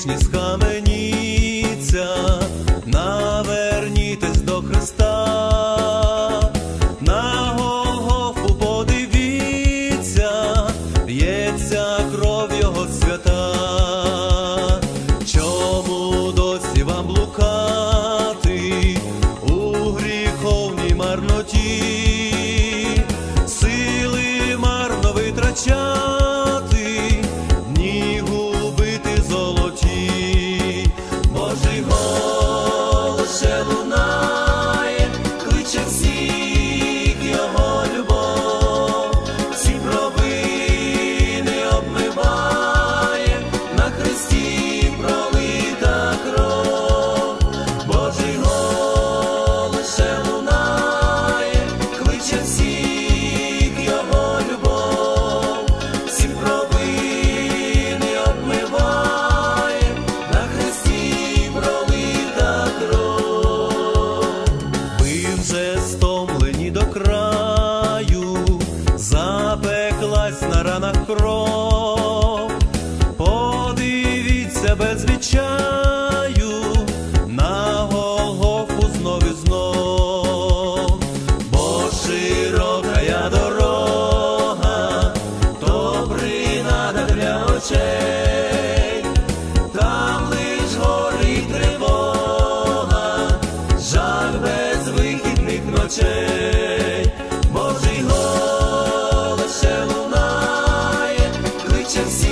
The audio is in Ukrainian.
Вічність схаменіться, навернітесь до Христа, на Голгофу подивіться, В'ється кров Його свята, чому досі вам блукати у гріховній марноті. кров, подивіться без відчаю на Голгофу знов і знов, бо широка я дорога, то принада для очей, там лиш горить тривога, жаль безвихідних ночей. chance.